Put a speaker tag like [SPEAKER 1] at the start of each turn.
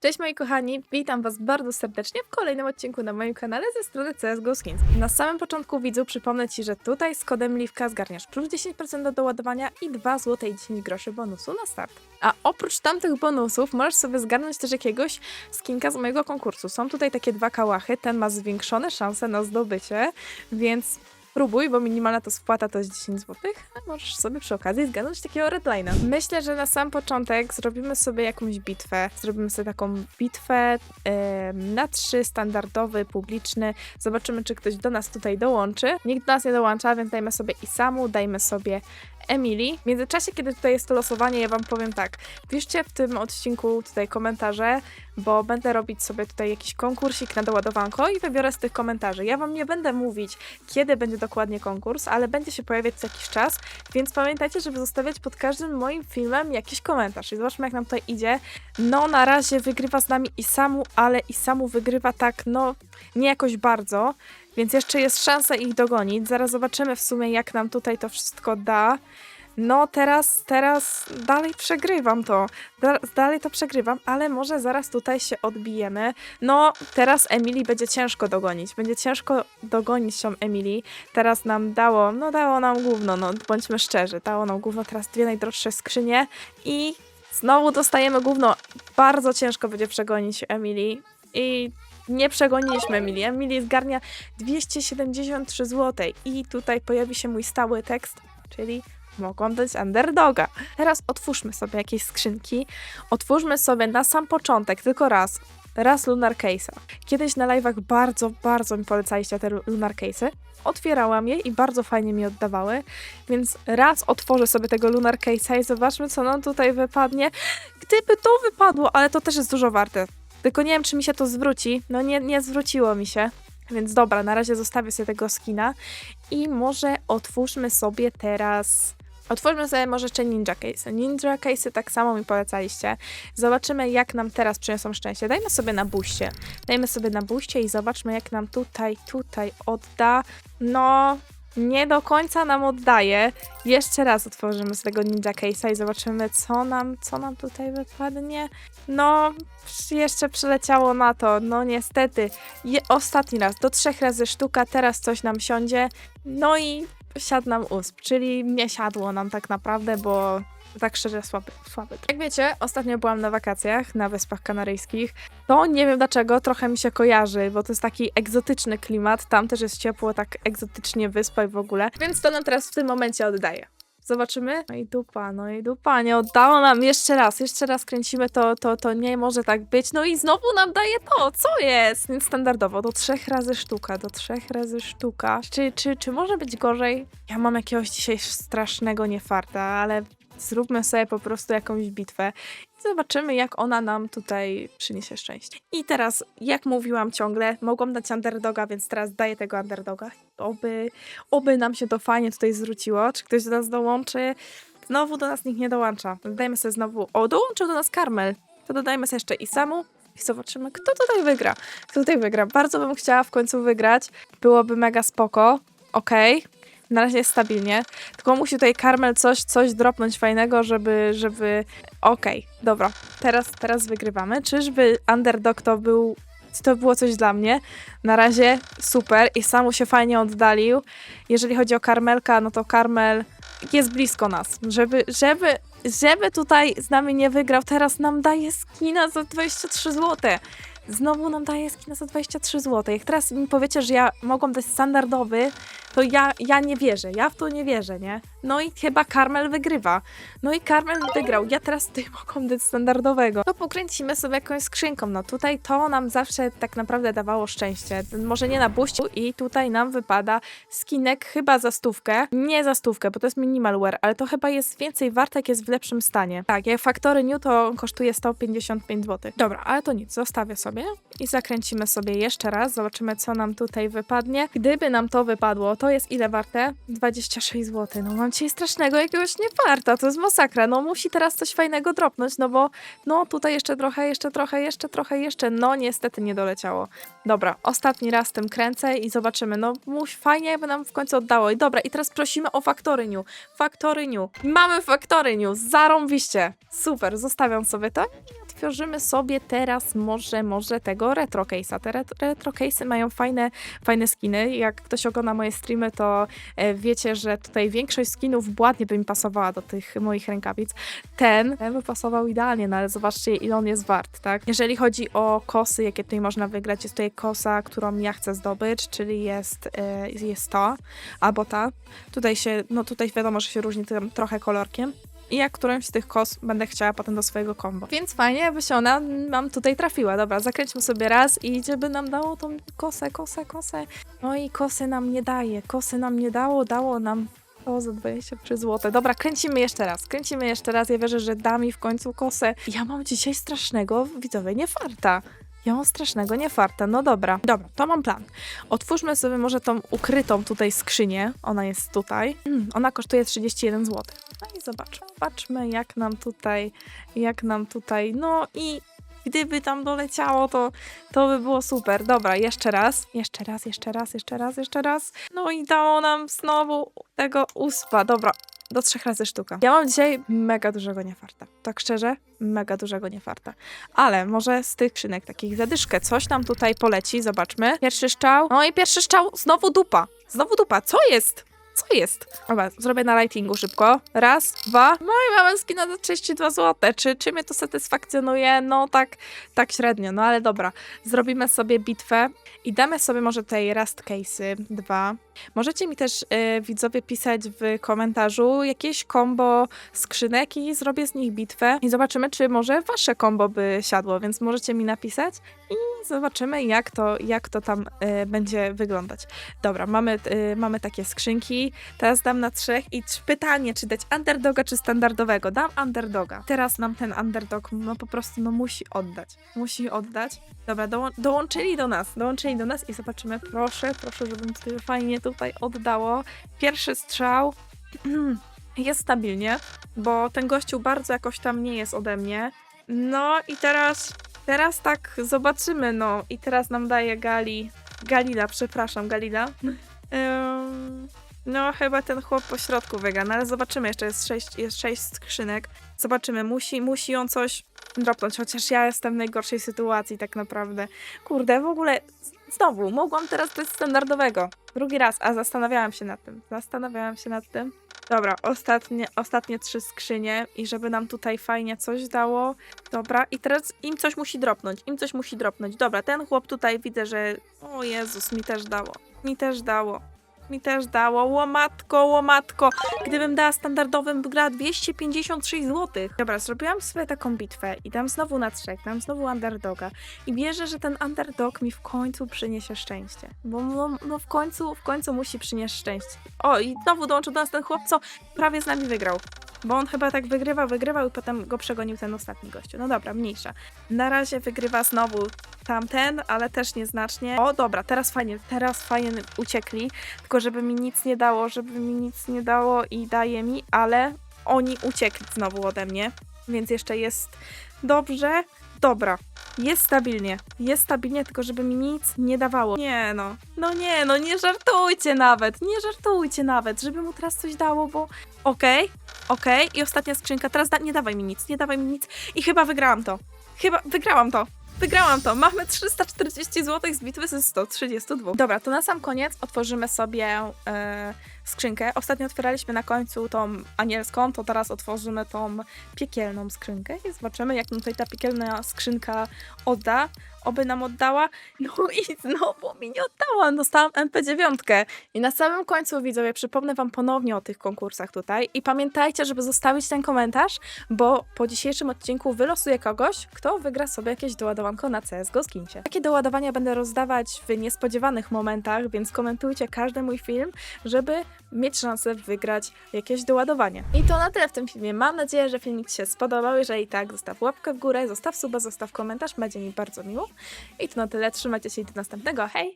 [SPEAKER 1] Cześć moi kochani, witam was bardzo serdecznie w kolejnym odcinku na moim kanale ze strony CSGO Skins. Na samym początku widzu przypomnę Ci, że tutaj z kodem LIWKA zgarniasz plus 10% do doładowania i 2 zł i 10 groszy bonusu na start. A oprócz tamtych bonusów możesz sobie zgarnąć też jakiegoś skinka z mojego konkursu. Są tutaj takie dwa kałachy, ten ma zwiększone szanse na zdobycie, więc Próbuj, bo minimalna to spłata to jest 10 zł, a możesz sobie przy okazji zgarnąć takiego redline'a. Myślę, że na sam początek zrobimy sobie jakąś bitwę. Zrobimy sobie taką bitwę e, na trzy, standardowy, publiczny. Zobaczymy, czy ktoś do nas tutaj dołączy. Nikt do nas nie dołącza, więc dajmy sobie Isamu, dajmy sobie Emily. W międzyczasie, kiedy tutaj jest to losowanie, ja wam powiem tak. Piszcie w tym odcinku tutaj komentarze, bo będę robić sobie tutaj jakiś konkursik na doładowanko i wybiorę z tych komentarzy. Ja wam nie będę mówić, kiedy będzie dokładnie konkurs, ale będzie się pojawiać co jakiś czas, więc pamiętajcie, żeby zostawiać pod każdym moim filmem jakiś komentarz. I zobaczmy, jak nam tutaj idzie. No, na razie wygrywa z nami Isamu, ale Isamu wygrywa tak, no, nie jakoś bardzo, więc jeszcze jest szansa ich dogonić. Zaraz zobaczymy w sumie, jak nam tutaj to wszystko da. No, teraz, teraz dalej przegrywam to. Da, dalej to przegrywam, ale może zaraz tutaj się odbijemy. No, teraz Emily będzie ciężko dogonić. Będzie ciężko dogonić tą Emily. Teraz nam dało, no dało nam gówno, no bądźmy szczerzy. Dało nam gówno teraz dwie najdroższe skrzynie i znowu dostajemy gówno. Bardzo ciężko będzie przegonić Emily i nie przegoniliśmy Emily. Emily zgarnia 273 zł i tutaj pojawi się mój stały tekst, czyli mogłam dać underdoga. Teraz otwórzmy sobie jakieś skrzynki. Otwórzmy sobie na sam początek, tylko raz, raz Lunar Case'a. Kiedyś na live'ach bardzo, bardzo mi polecaliście te Lunar Case'y. Otwierałam je i bardzo fajnie mi oddawały, więc raz otworzę sobie tego Lunar Case'a i zobaczmy, co nam tutaj wypadnie. Gdyby to wypadło, ale to też jest dużo warte. Tylko nie wiem, czy mi się to zwróci. No nie, nie zwróciło mi się. Więc dobra, na razie zostawię sobie tego skina i może otwórzmy sobie teraz. Otwórzmy sobie może jeszcze Ninja Case. Ninja Case'y tak samo mi polecaliście. Zobaczymy, jak nam teraz przyniosą szczęście. Dajmy sobie na buście. Dajmy sobie na buście i zobaczmy, jak nam tutaj, tutaj odda. No, nie do końca nam oddaje. Jeszcze raz otworzymy z tego Ninja Case'a i zobaczymy, co nam, co nam tutaj wypadnie. No, jeszcze przyleciało na to. No niestety. Je, ostatni raz, do trzech razy sztuka, teraz coś nam siądzie. No i siadł nam usp, czyli nie siadło nam tak naprawdę, bo tak szczerze słaby, słaby. Jak wiecie, ostatnio byłam na wakacjach na Wyspach Kanaryjskich. To nie wiem dlaczego, trochę mi się kojarzy, bo to jest taki egzotyczny klimat, tam też jest ciepło, tak egzotycznie wyspa i w ogóle. Więc to nam teraz w tym momencie oddaje. Zobaczymy. No i dupa, no i dupa, nie oddało nam jeszcze raz, jeszcze raz kręcimy to, to, to nie może tak być. No i znowu nam daje to, co jest? Więc standardowo, do trzech razy sztuka, do trzech razy sztuka. Czy, czy, czy może być gorzej? Ja mam jakiegoś dzisiaj strasznego niefarta, ale zróbmy sobie po prostu jakąś bitwę i zobaczymy, jak ona nam tutaj przyniesie szczęście. I teraz, jak mówiłam ciągle, mogłam dać underdoga, więc teraz daję tego underdoga. Oby, oby nam się to fajnie tutaj zwróciło. Czy ktoś do nas dołączy? Znowu do nas nikt nie dołącza. Dodajmy sobie znowu. O, dołączył do nas Karmel. To dodajmy sobie jeszcze Isamu. I zobaczymy, kto tutaj wygra. Kto tutaj wygra. Bardzo bym chciała w końcu wygrać. Byłoby mega spoko. Okej. Na razie jest stabilnie. Tylko musi tutaj Karmel coś, coś dropnąć fajnego, żeby, żeby... Okej, dobra. Teraz, teraz wygrywamy. Czyżby Underdog to był... To było coś dla mnie. Na razie super i samu się fajnie oddalił. Jeżeli chodzi o Karmelka, no to Karmel jest blisko nas. Żeby, żeby, żeby tutaj z nami nie wygrał, teraz nam daje skina za 23 zł. Znowu nam daje skina za 23 zł. Jak teraz mi powiecie, że ja mogłam dać standardowy, to ja, ja nie wierzę. Ja w to nie wierzę, nie? No i chyba Karmel wygrywa. No i Karmel wygrał. Ja teraz tutaj mogłam dać standardowego. To pokręcimy sobie jakąś skrzynką. No tutaj to nam zawsze tak naprawdę dawało szczęście. Może nie na buściu i tutaj nam wypada skinek chyba za stówkę. Nie za stówkę, bo to jest minimalware, ale to chyba jest więcej warte, jak jest w lepszym stanie. Tak, jak Factory New to kosztuje 155 zł. Dobra, ale to nic, zostawię sobie i zakręcimy sobie jeszcze raz. Zobaczymy, co nam tutaj wypadnie. Gdyby nam to wypadło, to jest ile warte? 26 zł. No mam dzisiaj strasznego jakiegoś nieparta, to jest masakra. No musi teraz coś fajnego dropnąć, no bo no tutaj jeszcze trochę, jeszcze trochę, jeszcze trochę, jeszcze. No niestety nie doleciało. Dobra, ostatni raz tym kręcę i zobaczymy. No muś fajnie, jakby nam w końcu oddało. I dobra, i teraz prosimy o. Factory New. Mamy Factory New. Zarąbiście. Super, zostawiam sobie to otworzymy sobie teraz może, może tego retro case'a. Te ret- retro case'y mają fajne, fajne skiny. Jak ktoś ogląda moje streamy, to e, wiecie, że tutaj większość skinów ładnie by mi pasowała do tych moich rękawic. Ten, ten by pasował idealnie, no ale zobaczcie, ile on jest wart, tak? Jeżeli chodzi o kosy, jakie tutaj można wygrać, jest tutaj kosa, którą ja chcę zdobyć, czyli jest, e, jest to, albo ta. Tutaj się, no tutaj wiadomo, że się różni tym trochę kolorkiem. I ja którąś z tych kos będę chciała potem do swojego kombo. Więc fajnie, jakby się ona nam tutaj trafiła. Dobra, zakręćmy sobie raz i żeby nam dało tą kosę, kosę, kosę. No i kosy nam nie daje. Kosy nam nie dało, dało nam o, za 23 zł. Dobra, kręcimy jeszcze raz. Kręcimy jeszcze raz. Ja wierzę, że da mi w końcu kosę. Ja mam dzisiaj strasznego, widzowie, nie farta. Ja mam strasznego niefarta. No dobra. Dobra, to mam plan. Otwórzmy sobie może tą ukrytą tutaj skrzynię. Ona jest tutaj. Mm, ona kosztuje 31 zł. No i zobaczmy. Patrzmy, jak nam tutaj, jak nam tutaj, no i gdyby tam doleciało, to, to by było super. Dobra, jeszcze raz, jeszcze raz, jeszcze raz, jeszcze raz, jeszcze raz. No i dało nam znowu tego uspa. Dobra, do trzech razy sztuka. Ja mam dzisiaj mega dużego niefarta. Tak szczerze, mega dużego niefarta. Ale może z tych skrzynek takich zadyszkę coś nam tutaj poleci. Zobaczmy. Pierwszy szczał. No i pierwszy szczał. Znowu dupa. Znowu dupa. Co jest? Co jest? Dobra, zrobię na lightingu szybko. Raz, dwa. No i mamy skina za 32 zł. Czy, czy mnie to satysfakcjonuje? No tak, tak średnio, no ale dobra. Zrobimy sobie bitwę i damy sobie może tutaj rust case'y, dwa. Możecie mi też y, widzowie pisać w komentarzu jakieś kombo skrzynek i zrobię z nich bitwę i zobaczymy, czy może wasze kombo by siadło, więc możecie mi napisać i zobaczymy, jak to, jak to tam y, będzie wyglądać. Dobra, mamy, y, mamy takie skrzynki. Teraz dam na trzech i pytanie, czy dać underdoga, czy standardowego. Dam underdoga. Teraz nam ten underdog no po prostu no musi oddać. Musi oddać. Dobra, dołą- dołączyli do nas, dołączyli do nas i zobaczymy. Proszę, proszę, żeby mi tutaj fajnie tutaj oddało. Pierwszy strzał jest stabilnie, bo ten gościu bardzo jakoś tam nie jest ode mnie. No i teraz, teraz tak zobaczymy, no. I teraz nam daje Gali, Galila, przepraszam, Galila. Ym, no chyba ten chłop po środku wygra, no ale zobaczymy, jeszcze jest sześć, jest sześć skrzynek. Zobaczymy, musi, musi on coś dropnąć, chociaż ja jestem w najgorszej sytuacji tak naprawdę. Kurde, w ogóle znowu, mogłam teraz dać standardowego. Drugi raz, a zastanawiałam się nad tym. Zastanawiałam się nad tym. Dobra, ostatnie, ostatnie trzy skrzynie i żeby nam tutaj fajnie coś dało. Dobra, i teraz im coś musi dropnąć, im coś musi dropnąć. Dobra, ten chłop tutaj widzę, że... O Jezus, mi też dało. Mi też dało. Mi też dało. Łomatko, łomatko. Gdybym dała standardowym, by grała 256 zł. Dobra, zrobiłam sobie taką bitwę i dam znowu na trzech, dam znowu underdoga. I wierzę, że ten underdog mi w końcu przyniesie szczęście. Bo no, no w końcu, w końcu musi przynieść szczęście. O, i znowu dołączył do nas ten chłop, co prawie z nami wygrał. Bo on chyba tak wygrywał, wygrywał i potem go przegonił ten ostatni gościu. No dobra, mniejsza. Na razie wygrywa znowu tamten, ale też nieznacznie. O, dobra, teraz fajnie, teraz fajnie uciekli. Tylko żeby mi nic nie dało, żeby mi nic nie dało i daje mi, ale oni uciekli znowu ode mnie. Więc jeszcze jest dobrze. Dobra, jest stabilnie. Jest stabilnie, tylko żeby mi nic nie dawało. Nie no. No nie, no nie żartujcie nawet. Nie żartujcie nawet, żeby mu teraz coś dało, bo okej, okej. I ostatnia skrzynka. Teraz da- nie dawaj mi nic, nie dawaj mi nic. I chyba wygrałam to. Chyba wygrałam to. Wygrałam to. Mamy 340 zł z bitwy ze 132. Dobra, to na sam koniec otworzymy sobie e, skrzynkę. Ostatnio otwieraliśmy na końcu tą anielską, to teraz otworzymy tą piekielną skrzynkę i zobaczymy, jak nam tutaj ta piekielna skrzynka odda. Oby nam oddała. No i znowu mi nie oddała. Dostałam MP9. I na samym końcu, widzowie, przypomnę Wam ponownie o tych konkursach tutaj. I pamiętajcie, żeby zostawić ten komentarz, bo po dzisiejszym odcinku wylosuję kogoś, kto wygra sobie jakieś doładowanko na CSGO Skinsie. Takie doładowania będę rozdawać w niespodziewanych momentach, więc komentujcie każdy mój film, żeby mieć szansę wygrać jakieś doładowanie. I to na tyle w tym filmie. Mam nadzieję, że filmik Ci się spodobał. Jeżeli tak, zostaw łapkę w górę, zostaw suba, zostaw komentarz, będzie mi bardzo miło. I to na tyle. Trzymajcie się i do następnego. Hej!